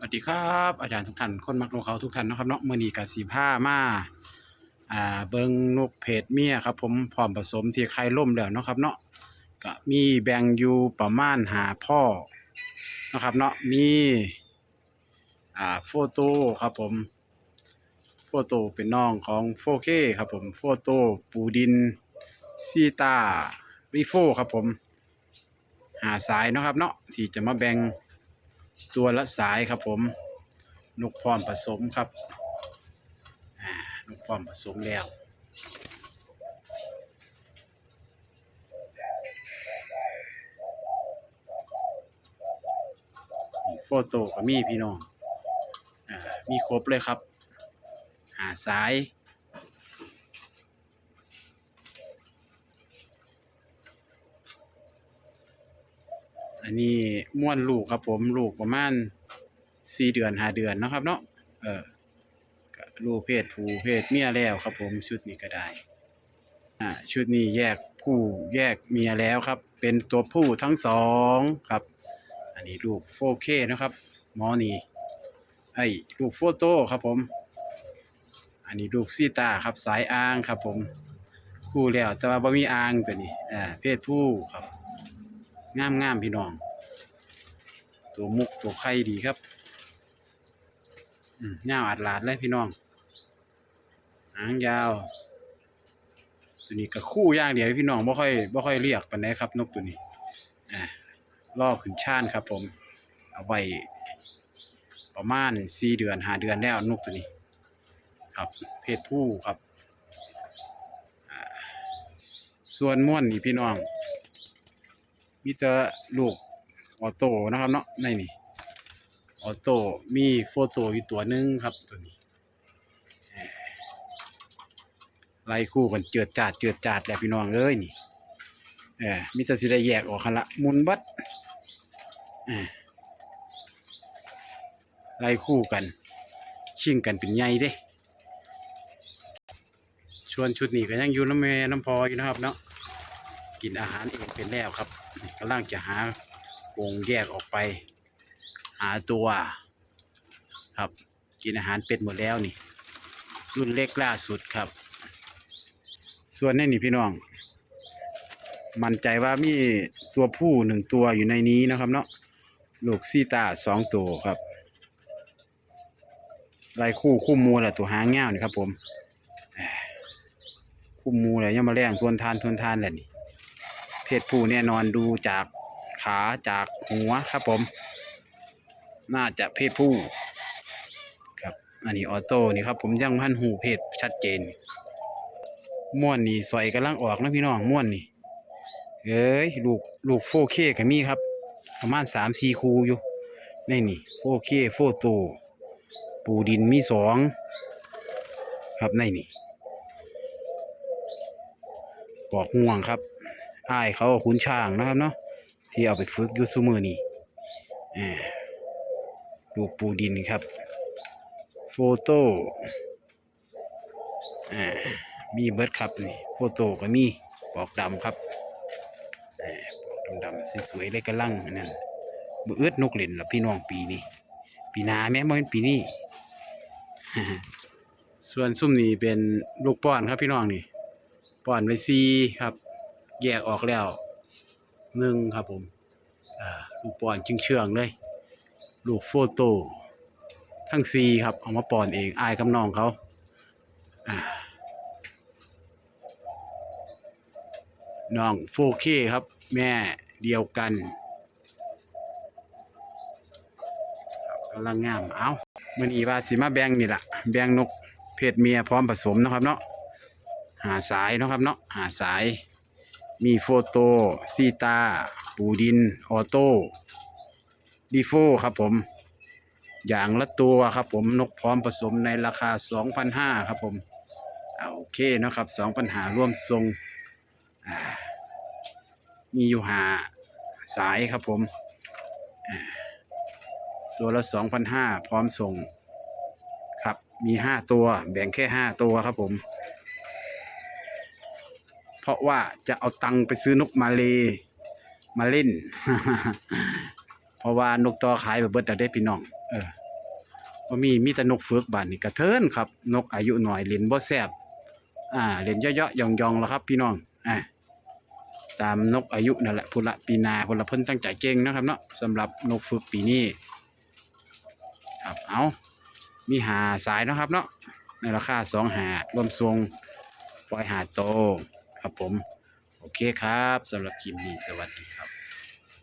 สวัสดีครับอาจารย์ทุกท่านคนมักนกเขาทุกท่านนะครับเนาะมือนีกับสีผ้ามาอ่าเบิงนกเพจเมียครับ ผมพร้อมผสมที่ไข่ล่มแล้วเนาะครับเนาะก็มีแบงยูประมาณหาพ่อนะครับเนาะมีอ่าโฟโต้ครับผมโฟโต้เป็นน้องของโฟเคครับผมโฟโต้ปูดินซีตาริโฟครับผมหาสายเนาะครับเนาะที่จะมาแบ่ง ตัวละสายครับผม นกพร้อมผสมครับนกพร้อมผสมแล้วโฟโต้ก็มีพี่น้องอมีครบเลยครับ หาสาย อันนี้ม้วนลูกครับผมลูกประมาณสี่เดือนห้าเดือนนะครับ เนาะเออลูกเพศผู้เพศเมียแล้วครับ ผมชุดนี้ก็ได้อ่าชุดนี้แยกผู้แยกเมียแล้วครับ เป็นตัวผู้ทั้งสองครับ อันนี้ลูกโฟเคนะครับหมอนี่ไอ้ลูกโฟโต้ครับผม อันนี้ลูกซีตาครับสายอ้างครับ ผมคู่แล้วแต่ว่าบ่มีอ้างตัวนี้อ่าเพศผู้ครับ งามงามๆพี่น้อง ตัวมุกตัวไข่ดีครับอืมยาอัดหลาดเลยพี่น้อง หางยาว ตัวนี้ก็คู่ย่างเดียวพี่น้องบ่ค่อยบ่ค่อยเรียกปานใดครับนกตัวนี้อ่าล่อขึ้นชานครับ ผม เอาไว้ประมาณสี่เดือนหาเดือนแล้วนกตัวนี้ ครับ เพศผู้ครับส่วนม่วนนี่พี่น้อง มีแต่ลูกออโต้นะครับเนาะในนี่ออโต้มีโฟโต้อยู่ตัวหนึ่งครับตัวนี้ไล่คู่กันเจือดจาดเจือดจาดแหละพี่น้องเอ้ยนี่เออมีแต่สิได้แยกออกคันละมุนบัดอไล่คู่กัน ชิงกันเป็นใหญ่เด้ ชวนชุดนี้ก็ยังอยู่น้ำแม่น้ำพออยู่นะครับเนาะ กินอาหารเองเป็นแล้วครับนี่กำลังจะหาวงแยกออกไป หาตัว ครับ กินอาหารเป็ดหมดแล้วนี่ รุ่นเล็กล่าสุดครับ ส่วนนี่นี่พี่น้อง มั่นใจว่ามีตัวผู้หนึ่งตัวอยู่ในนี้นะครับเนาะลูกซีตาสองตัวครับลายคู่คู่มูแหละตัวหางเงานี่ครับผม คู่มูแหละยังมาแรงทวนทานทวนทานแหละนี่ เพศผู้แน่นอนดูจากขาจากหัวครับผม น่าจะเพศผู้ครับอันนี้ออโต้นี่ครับผมยังพันหูเพศชัดเจน ม่วนนี่สอยกำลังออกนะพี่น้องม่วนนี่เอ้ยลูกลูกโฟเคก็มีครับ ประมาณสามสี่คูอยู่ในนี่โฟเคโฟโตปูดินมีสองครับในนี่ปอกง่วงครับ อ้ายเขาขุนช้างนะครับเนาะที่เอาไปฝึกยุซุมือนี่อ่าลูกปูดินครับ โฟโต้อ่มีเบิร์ดครับนี่โฟโต้ก็มีปอกดำครับปอกดำๆสวยๆเลยกระลังนั่นมือเอื้ดนกเล่นละพี่น้องปีนี้ปีนาแม้บ่เป็นปีนี้ส่วนซุ่มนี่เป็นลูกป้อนครับพี่น้องนี่ป้อนไว้ซีครับ แยกออกแล้วหนึ่งครับผมลูกปอนจึงเชื่องเลย ลูกโฟโต้ทั้งซีครับ เอามาปอนเอง อายกับน้องเขาน้องโฟเคครับ แม่เดียวกันกำลังงาม เอามื่อนี้ว่าสิมาแบงนี่แหละแบงนกเพศเมียพร้อมผสมนะครับเนาะหาสายนะครับเนาะหาสาย มีโฟโต้ซีตา ปูดิน ออโต้ดีโฟครับผม อย่างละตัวครับผมนกพร้อมผสมในราคา 2,500ครับผมโอเคนะครับ2,500ร่วมทรง มีอยู่หาสายครับผม ตัวละ2,500พร้อมส่ง ครับมี 5 ตัว แบ่งแค่ 5 ตัวครับผม ราะว่าจะเอาตังค์ไปซื้อนกมาเลมาเล่น เพราะว่านกต่อขายแบบเบิดแต่ได้พี่น้อง เออบ่มีมีแต่นกเฟือกบานนี่กระเทินครับ นกอายุหน้อยเล่นบ่แซบอ่าเล่นเยอะๆยองๆแล้วครับ พี่น้องอ่าตามนกอายุนั่นแหละพุละปีนาพุละเพิ่นตั้งใจเก่งนะครับเนาะสำหรับนกเฟือกปีนี้ครับเอามีหาสายนะครับเนาะในราคาสองหารวมทรงปล่อยหาโต ครับผม โอเคครับสำหรับคลิปนี้สวัสดีครับ